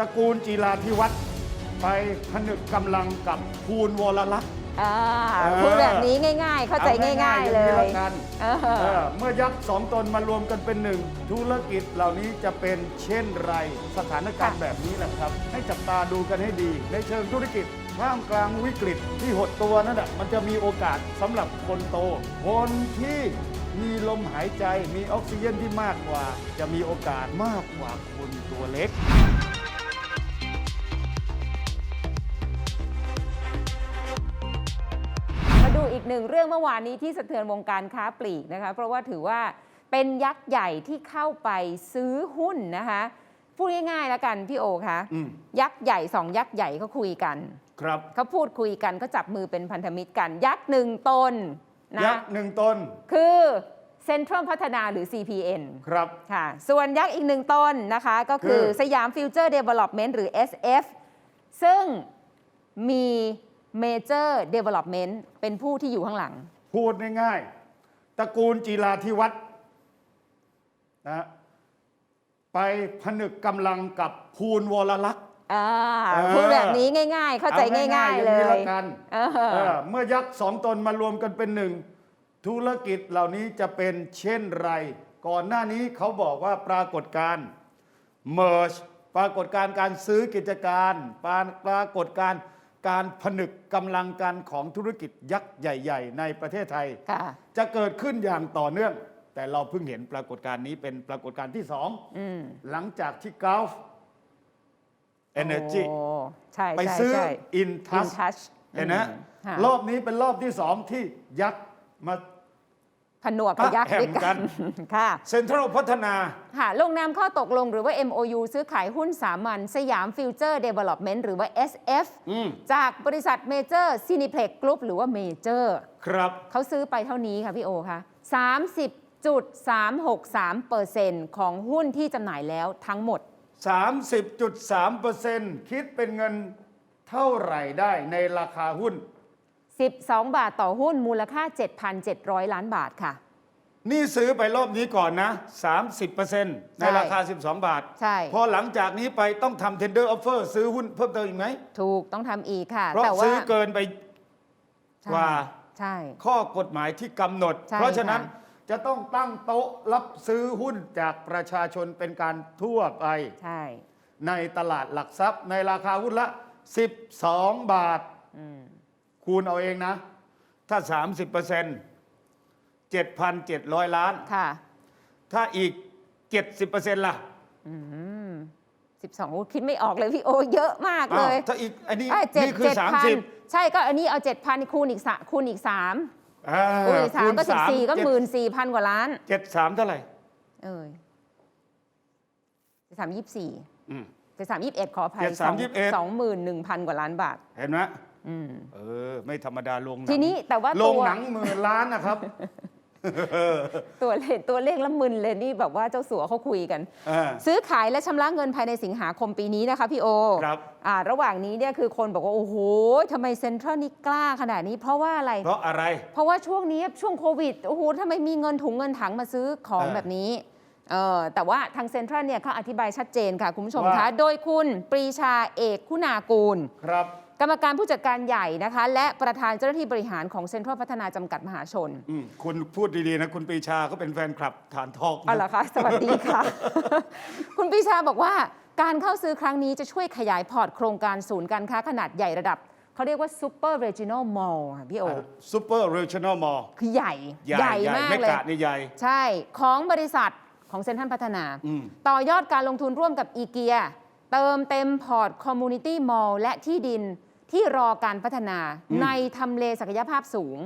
ตระกูลจีราธิวัฒน์ไปผนึกกำลังกับภูลวรลักษณ์ อ่าเออ พูดแบบนี้ง่าย ๆ เข้าใจอง่าย ๆ เลอางนี้ยละกันเออเออเมื่อยักษ์สองตนมารวมกันเป็นหนึ่ง ธุรกิจเหล่านี้จะเป็นเช่นไร สถานการณ์ค่ะแบบนี้แหละครับ ให้จับตาดูกันให้ดี ในเชิงธุรกิจท่ามกลางวิกฤตที่หดตัวนั่นแหะมันจะมีโอกาสสำหรับคนโต คนที่มีลมหายใจมีออกซิเจนที่มากกว่า จะมีโอกาสมากกว่าคนตัวเล็ก หนึ่งเรื่องเมื่อวานนี้ที่สะเทือนวงการค้าปลีกนะคะ เพราะว่าถือว่าเป็นยักษ์ใหญ่ที่เข้าไปซื้อหุ้นนะคะพูดง่ายๆแล้วกันพี่โอคะอืมยักษ์ใหญ่สองยักษ์ใหญ่เขาคุยกัน ครับเขาพูดคุยกันเขาจับมือเป็นพันธมิตรกัน ยักษ์หนึ่งตนนะยักษ์หนึ่งตนคือเซ็นทรัลพัฒนาหรือ CPN ครับค่ะ ส่วนยักษ์อีกหนึ่งต้นนะคะก็คือคือสยามฟิวเจอร์เดเวล็อปเมนต์หรือ SF ซึ่งมี Major Development เป็นผู้ที่อยู่ข้างหลัง พูดง่ายๆ ตระกูลจีราธิวัฒน์นะไปผนึกกำลังกับภูลวรลักษณ์ อ่าเออ พูดแบบนี้ง่าย ๆ เข้าใจอง่ายๆๆเลองนี้ยละกันเออเออเมื่อยักษ์สองตนมารวมกันเป็นหนึ่ง ธุรกิจเหล่านี้จะเป็นเช่นไร ก่อนหน้านี้เขาบอกว่าปรากฏการณ์ merge ปรากฏการณ์การซื้อกิจการ ปราปรากฏการณ์ การผนึกกำลังกันของธุรกิจยักษ์ใหญ่ ๆ ในประเทศไทย ค่ะ จะเกิดขึ้นอย่างต่อเนื่อง แต่เราเพิ่งเห็นปรากฏการณ์นี้เป็นปรากฏการณ์ที่สองอืมหลังจากที่ Gulf Energy โอ้ใช่ไปใช่ซื้อ ใช่ In Touch In Touch เห็นไหมอืมค่ะรอบนี้เป็นรอบที่สองที่ยักษ์มา ผนวกกับยักษ์แข่งด้วยกักันนค่ะ เซ็นทรัลพัฒนาค่ะลงนามข้อตกลงหรือว่า MOU ซื้อขายหุ้นสามัญสยามฟิวเจอร์เดเวล็อปเมนต์หรือว่า SF อืมจากบริษัทเมเจอร์ซินิเพล็กกรุ๊ปหรือว่าเมเจอร์ครับเขาซื้อไปเท่านี้ค่ะพี่โอคะ30.363%ของหุ้นที่จำหน่ายแล้วทั้งหมด 30.3%คิดเป็นเงินเท่าไหร่ได้ในราคาหุ้น 12 บาทต่อหุ้นมูลค่า 7,700 ล้านบาทค่ะ นี่ซื้อไปรอบนี้ก่อนนะ 30%ในราคา 12 บาท ใช่ พอหลังจากนี้ไปต้องทำ tender offer ซื้อหุ้นเพิ่มเติมอีกไหม ถูกต้องทำอีกค่ะ เพราะแต่ว่าซื้อเกินไปใช่กว่าใช่ข้อกฎหมายที่กำหนดใช่เพราะฉะนั้นค่ะจะต้องตั้งโต๊ะรับซื้อหุ้นจากประชาชนเป็นการทั่วไป ใช่ ในตลาดหลักทรัพย์ในราคาหุ้นละ 12 บาทอืม คูณเอาเองนะ ถ้า 30เปอร์เซ็นต์7,700 ล้าน ค่ะ ถ้าอีก 70เปอร์เซ็นต์ล่ะอืม12โอ้คิดไม่ออกเลยพี่โอ เยอะมากเลอ้าวยถ้าอีกอันนี้เอ้ยเจ็ดนี่คือ เจ็ดพัน30ใช่ก็อันนี้เอา7,000คูณอีกสะคูณอีก3อ่าคูณอีก3ก็คูณ14ก็เจ็ดหมื่นสี่พันกว่าล้าน เจ็ดสามเท่าไหร่เอ้ยสามยี่สี่อืมจะสามยี่สิบเอ็ดขออภัยเจ็ดสามยี่สิบเอ็ด สองหมื่นหนึ่งพันกว่าล้านบาท เห็นไหมอืม เออ ไม่ธรรมดาลงหนังทีนี้แต่ว่าลตังวหนังหมื่นล้านนะครับ ตัวเลขตัวเลขละมึนเลยนี่แบบว่าเจ้าสัวเขาคุยกันอ่าซื้อขายและชำระเงินภายในสิงหาคมปีนี้นะคะพี่โอครับ อ่าระหว่างนี้เนี่ยคือคนบอกว่า โอ้โหทำไมเซ็นทรัลนี่กล้าขนาดนี้ เพราะว่าอะไร เพราะอะไร เพราะว่าช่วงนี้ช่วงโควิดโอ้โหทำไมมีเงินถุงเงินถังมาซื้อของเออแบบนี้เออแต่ว่าทางเซ็นทรัลเนี่ยเขาอธิบายชัดเจนค่ะ คุณผู้ชมว่า คะ โดยคุณปรีชาเอกคุณากูล ครับ กรรมการผู้จัดการใหญ่นะคะ และประธานเจ้าหน้าที่บริหารของเซ็นทรัลพัฒนาจำกัดมหาชนอืมคุณพูดดีๆนะ คุณปรีชาเขาเป็นแฟนคลับฐานทอกนะ เอาละคะสวัสดีค่ะ คุณปรีชาบอกว่าการเข้าซื้อครั้งนี้จะช่วยขยายพอร์ตโครงการศูนย์การค้าขนาดใหญ่ระดับ เขาเรียกว่า Super Regional Mall ค่ะพี่โอ ซูเปอร์เรชั่นอลมอลคือใหญ่ใหญ่มากไม่เลยกะนี่ใหญ่ ใช่ของบริษัทของเซ็นทรัลพัฒนา อืม ต่อยอดการลงทุนร่วมกับอีเกีย เติมเต็มพอร์ตคอมมูนิตี้มอลและที่ดิน ที่รอการพัฒนาในทำเลศักยภาพสูง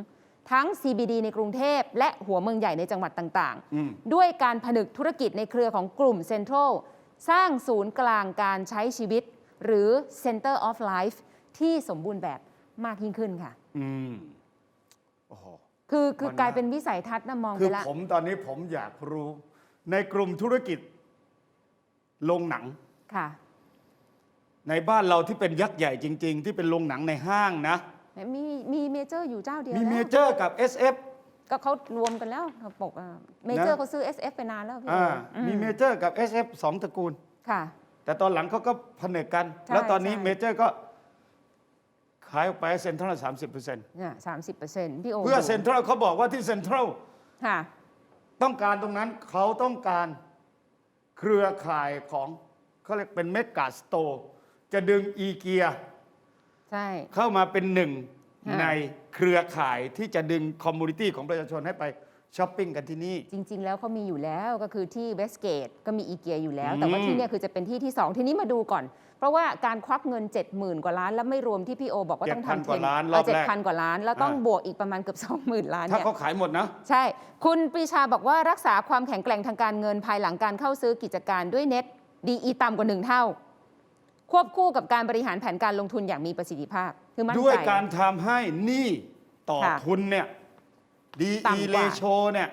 ทั้ง CBD ในกรุงเทพ และหัวเมืองใหญ่ในจังหวัดต่างอืม ๆ ด้วยการผนึกธุรกิจในเครือของกลุ่มเซ็นทรัลสร้างศูนย์กลางการใช้ชีวิต หรือ Center of Life ที่สมบูรณ์แบบมากยิ่งขึ้นค่ะ อืมโอ้โห คือคือมันกลายน่าเป็นวิสัยทัศน์นะมองคืไปอแล้วผมตอนนี้ผมอยากรู้ ในกลุ่มธุรกิจโรงหนัง ค่ะ ในบ้านเราที่เป็นยักษ์ใหญ่จริง ๆ ที่เป็นโรงหนังในห้างนะ มีมีเมเจอร์อยู่เจ้าเดียวมีแล้วเมเจอร์กับ SF ก็เขารวมกันแล้วเขาบอกเมเจอร์เขาซื้อ SF ไปนานแล้วพี่อ่าโออืมีเมเจอร์กับ SF สองตระกูล ค่ะ แต่ตอนหลังเขาก็ผนึกกัน ใช่แล้วตอนนี้ใช่ เมเจอร์ก็ขายออกไปเซ็นทรัลสามสิบเปอร์เซ็นต์เนี่ยสามสิบเปอร์เซ็นต์พี่โอเพื่อดูเซ็นทรัลเขาบอกว่าที่เซ็นทรัลค่ะ ต้องการตรงนั้นเขาต้องการเครือข่ายของเขาเรียกเป็นเมกาสโตร์ จะดึงอีเกียใช่ เข้ามาเป็นหนึ่งค่ะในเครือข่ายที่จะดึงคอมมูนิตี้ของประชาชนให้ไปช้อปปิ้งกันที่นี่ จริง ๆ แล้วเขามีอยู่แล้วก็คือที่เวสเกตก็มีอีเกียอยู่แล้วอืมแต่ว่าที่เนี่ยคือจะเป็นที่ที่ 2 ทีนี้มาดูก่อน เพราะว่าการควักเงิน 70,000 กว่าล้าน แล้วไม่รวมที่พี่โอบอกว่าต้องทำ7,000กว่าล้านรอบแรกเจ็ดพันกว่าล้าน แล้วต้องอ่า บวกอีกประมาณเกือบ 20,000 ล้านถ้าเนี่ยเขาขายหมดนะ ใช่ คุณปรีชาบอกว่ารักษาความแข็งแกร่งทางการเงินภายหลังการเข้าซื้อกิจการด้วยเน็ตดีต่ำกว่าหนึ่งเท่า ควบคู่กับการบริหารแผนการลงทุนอย่างมีประสิทธิภาพ คือมั่นใจ ด้วยการทำให้หนี้ต่อค่ะทุนเนี่ยดีต่ำอีกเลว่า โชเนี่ย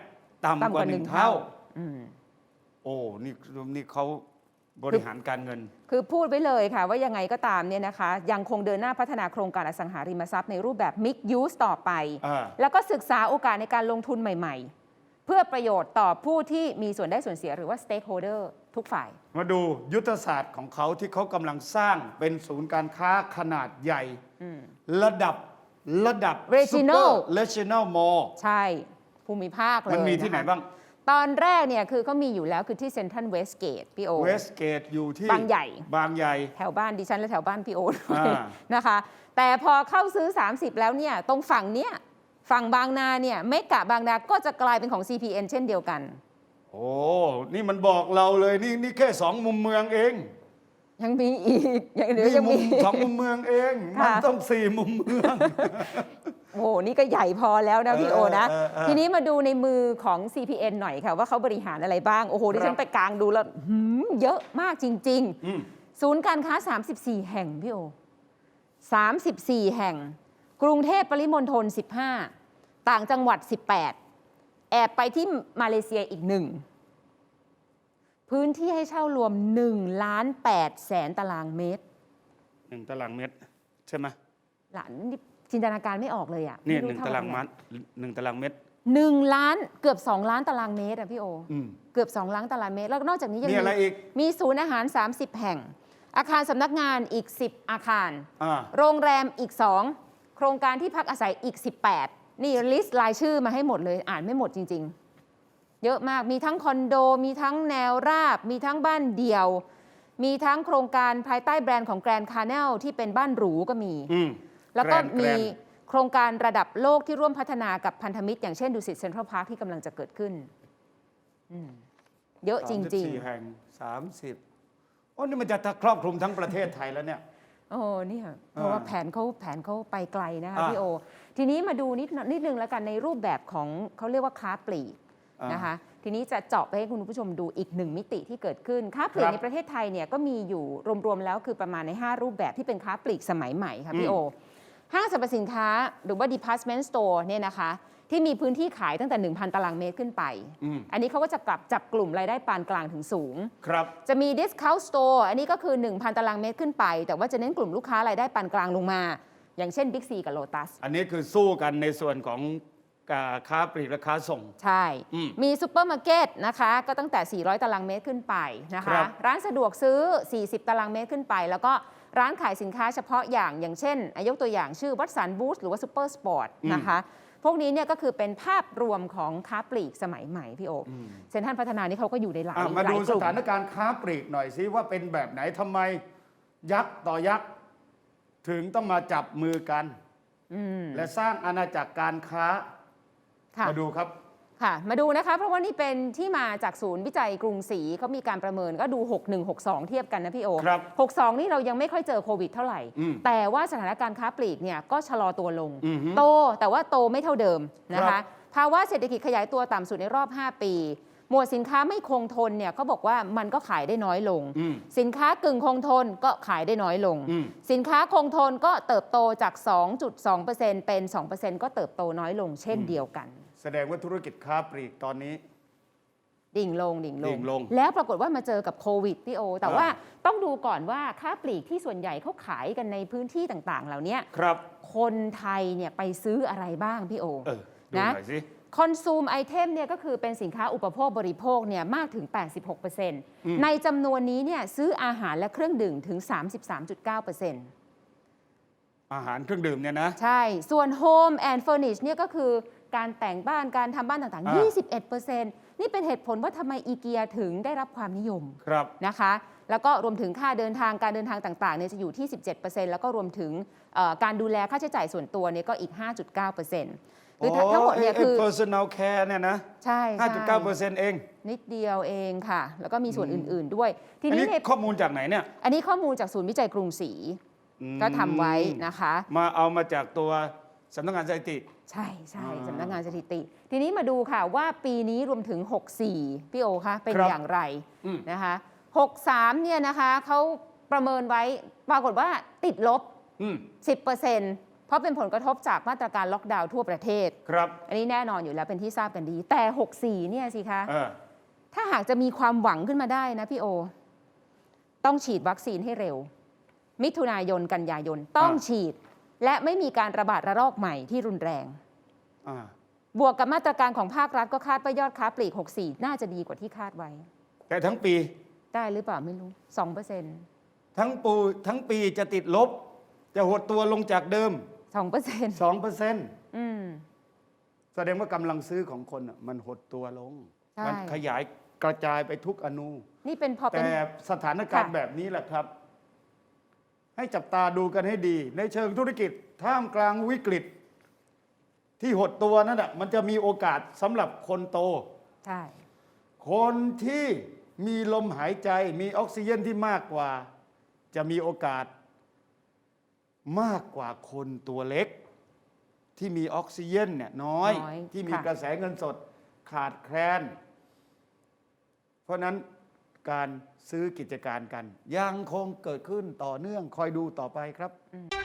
ต่ำต่ำกกว่าว่าหหนึ่นึ่งงเท่าเท่า อืม โอ้นี่นี่เขาบริหารการเงิน คือพูดไว้เลยค่ะว่ายังไงก็ตามเนี่ยนะคะ ยังคงเดินหน้าพัฒนาโครงการอสังหาริมทรัพย์ในรูปแบบ Mix Use ต่อไป อ่า แล้วก็ศึกษาโอกาสในการลงทุนใหม่ ๆ เพื่อประโยชน์ต่อผู้ที่มีส่วนได้ส่วนเสียหรือว่า Stakeholder ทุกฝ่าย มาดูยุทธศาสตร์ของเขาที่เขากำลังสร้างเป็นศูนย์การค้าขนาดใหญ่ ระดับระดับ Regional regional mall ใช่ ภูมิภาคเลยมันมีที่ไหนนะคะบ้าง ตอนแรกเนี่ยคือเขามีอยู่แล้วคือที่เซ็นทรัลเวสเกตพี่โอเวสเกตอยู่ที่บางใหญ่ บางใหญ่ แถวบ้านดิฉันและแถวบ้านพี่โอด้วยอ่านะคะ แต่พอเข้าซื้อ 30 แล้วเนี่ยตรงฝั่งเนี้ยฝั่งบางนาเนี่ยเมกะบางนาก็จะกลายเป็นของ CPN เช่นเดียวกัน โอ้ นี่มันบอกเราเลยนี่นี่แค่สองมุมเมืองเองยังมีอีกอย่างเดียวนี่ยังมุมี มสองมุมเมืองเอง ค่ะ มันต้องสี่มุมเมือง โอ้โหนี่ก็ใหญ่พอแล้วนะพี่โอนะ เออเออเออทีนี้มาดูในมือของ CPN หน่อยค่ะ ว่าเขาบริหารอะไรบ้าง โอ้โหดิฉันไปกลางดูแล้วหืมเยอะมากจริง อืมๆ ศูนย์การค้า 34 แห่งพี่โอ 34 แห่ง กรุงเทพปริมณฑล15 ต่างจังหวัด 18 แอบไปที่มาเลเซียอีกหนึ่ง พื้นที่ให้เช่ารวม1ล้าน8แสนตารางเมตรหนึ่งตารางเมตร ใช่ไหมหลานนี่จินตนาการไม่ออกเลยอะเนี่ยไม่หนึ่งเท่ตารางไหเมตรหนึ่งตารางเมตรหนึ่งล้านเกือบ 2 ล้านตารางเมตรอะพี่โออืมเกือบ 2 ล้านตารางเมตร แล้วก็นอกจากนี้ยังมีอะไรอีกมีศูนย์อาหาร 30 แห่ง อาคารสำนักงานอีก 10 อาคารอ่าโรงแรมอีก 2 โครงการที่พักอาศัยอีก 18 นี่ลิสต์รายชื่อมาให้หมดเลยอ่านไม่หมดจริง ๆ เยอะมากมีทั้งคอนโด มีทั้งแนวราบ มีทั้งบ้านเดี่ยว มีทั้งโครงการภายใต้แบรนด์ของแกรนด์คา n นลที่เป็นบ้านหรูก็มี อืมแล้วก็แรนด์มีแรนด์โครงการระดับโลกที่ร่วมพัฒนากับพันธมิตร อย่างเช่นดูสิตเซ็นทรัลพาร์คที่กำลังจะเกิดขึ้นอืมเยอะจริง 34แห่งสามสิบโอ้นี่มันจะครอบคลุมทั้งประเทศไทยแล้วเนี่ยๆ โอ้เนี่ยเพราะว่าอ่าแผนเขาแผนเขาไปไกลนะคะอ่าพี่โอ ทีนี้มาดูนิดนิดนึงแล้วกันในรูปแบบของเขาเรียกว่าค้าปลีกอ่านนะคะทีนี้จะเจาะไปให้คุณผู้ชมดูอีกหนึ่งมิติที่เกิดขึ้น ค้าปลีคกรับในประเทศไทยเนี่ยก็มีอยู่รวมๆแล้วคือประมาณใน 5 รูปแบบที่เป็นค้าปลีกสมัยใหม่ค่ะพี่โอ ห้างสรรพสินค้าหรือว่า department store เนี่ยนะคะที่มีพื้นที่ขายตั้งแต่ 1,000 ตารางเมตรขึ้นไป อืม อันนี้เขาก็จะกลับจับกลุ่มรายได้ปานกลางถึงสูง ครับ จะมี discount store อันนี้ก็คือ 1,000 ตารางเมตรขึ้นไป แต่ว่าจะเน้นกลุ่มลูกค้ารายได้ปานกลางลงมา อย่างเช่น Big C กับ Lotus อันนี้คือสู้กันในส่วนของการ ค้าปลีกและค้าส่ง ใช่ อืมมีซูเปอร์มาร์เก็ตนะคะ ก็ตั้งแต่ 400 ตารางเมตรขึ้นไปนะครัคะ บ ร้านสะดวกซื้อ 40 ตารางเมตรขึ้นไป แล้วก็ร้านขายสินค้าเฉพาะอย่างอย่างเช่นอะยกตัวอย่างชื่อวัตสันบูธหรือว่าซูเปอร์สปอร์ตนะคะ พวกนี้เนี่ยก็คือเป็นภาพรวมของค้าปลีกสมัยใหม่พี่โออเซ็นทรัลพัฒนานี่เขาก็อยู่ในหลายอะมาหลาดูยกสลุ่มถานการณ์ค้าปลีกหน่อยสิว่าเป็นแบบไหนทำไมยักษ์ต่อยักษ์ถึงต้องมาจับมือกัน อืม และสร้างอาณาจักรการค้า ค่ะ มาดูครับ ค่ะ มาดูนะคะ เพราะว่านี่เป็นที่มาจากศูนย์วิจัยกรุงศรีเขามีการประเมินก็ดู 6162 เทียบกันนะพี่โอครับ62 นี่เรายังไม่ค่อยเจอโควิดเท่าไหร่ อืมแต่ว่าสถานการณ์ค้าปลีกเนี่ยก็ชะลอตัวลง อือฮึโตแต่ว่าโตไม่เท่าเดิมนะครัคะ บภาวะเศรษฐกิจขยายตัวต่ำสุดในรอบ 5 ปี หมวดสินค้าไม่คงทนเนี่ยเขาบอกว่ามันก็ขายได้น้อยลงอืมสินค้ากึ่งคงทนก็ขายได้น้อยลงอืมสินค้าคงทนก็เติบโตจาก 2.2%เป็น 2%ก็เติบโตน้อยลงเช่นเดียวกัน แสดงว่าธุรกิจค้าปลีกตอนนี้ ดิ่งลงดิ่งลดิ่งงลง แล้วปรากฏว่ามาเจอกับโควิดพี่โอ แต่อ่าว่าต้องดูก่อนว่าค้าปลีกที่ส่วนใหญ่เขาขายกันในพื้นที่ต่างๆ เหล่านี้ครับ คนไทยเนี่ยไปซื้ออะไรบ้างพี่โอ เออดูนะหน่อยสิ คอนซูมไอเทมเนี่ยก็คือเป็นสินค้าอุปโภคบริโภคเนี่ยมากถึง 86%ในจำนวนนี้เนี่ยซื้ออาหารและเครื่องดื่มถึง 33.9%อาหารเครื่องดื่มเนี่ยนะ ใช่ ส่วน Home and Furnish เนี่ยก็คือการแต่งบ้านการทำบ้านต่างอ่าๆ21%นี่เป็นเหตุผลว่าทำไมอีเกียถึงได้รับความนิยมครับนะคะ แล้วก็รวมถึงค่าเดินทางการเดินทางต่างๆเนี่ยจะอยู่ที่ 17%แล้วก็รวมถึงเอ่อการดูแลค่าใช้จ่ายส่วนตัวเนี่ยก็อีก 5.9% คือทั้งทั้งหมดเนี่ยคือไอ้ personal care เนี่ยนะใช่ใช่5.9%เอง นิดเดียวเองค่ะ แล้วก็มีส่วนอื่น ๆ ด้วย ทีอันนี้นี้ในข้อมูลจากไหนเนี่ยอันนี้ข้อมูลจากศูนย์วิจัยกรุงศรีก็ทำไว้นะคะ มาเอามาจากตัวสำนักงานสถิติ ใช่ใช่อ่าสำนักงานสถิติ ทีนี้มาดูค่ะว่าปีนี้รวมถึง 64 พี่โอคะเป็นครับอย่างไรอืม นะคะ63เนี่ยนะคะเขาประเมินไว้ปรากฏว่าติดลบ อืม 10%เพราะเป็นผลกระทบจากมาตรการล็อกดาวน์ทั่วประเทศ ครับ อันนี้แน่นอนอยู่แล้วเป็นที่ทราบกันดี แต่ 64 เนี่ยสิคะ เออถ้าหากจะมีความหวังขึ้นมาได้นะพี่โอ ต้องฉีดวัคซีนให้เร็ว มิถุนายนกันยายนต้องอ่าฉีด และไม่มีการระบาดระลอกใหม่ที่รุนแรง อ่าบวกกับมาตรการของภาครัฐก็คาดว่ายอดค้าปลีก 64 น่าจะดีกว่าที่คาดไว้ แต่ทั้งปี ได้หรือเปล่าไม่รู้2%ทั้งปูทั้งปีจะติดลบ จะหดตัวลงจากเดิม 2% 2%อืมแสดงว่ากำลังซื้อของคนน่ะมันหดตัวลงใช่มัขยายกระจายไปทุกอนูนี่เป็นพอเป็นแต่สถานการณ์ค่ะแบบนี้แหละครับ ให้จับตาดูกันให้ดี ในเชิงธุรกิจ ท่ามกลางวิกฤต ที่หดตัวนั่นแหะมันจะมีโอกาสสำหรับคนโตใช่คนที่มีลมหายใจมีออกซิเจนที่มากกว่า จะมีโอกาส มากกว่าคนตัวเล็ก ที่มีออกซิเจนเนี่ยน้อย น้อยที่มีค่ะ กระแสเงินสดขาดแคลน เพราะฉะนั้นการซื้อกิจการกัน ยังคงเกิดขึ้นต่อเนื่องคอยดูต่อไปครับ อืม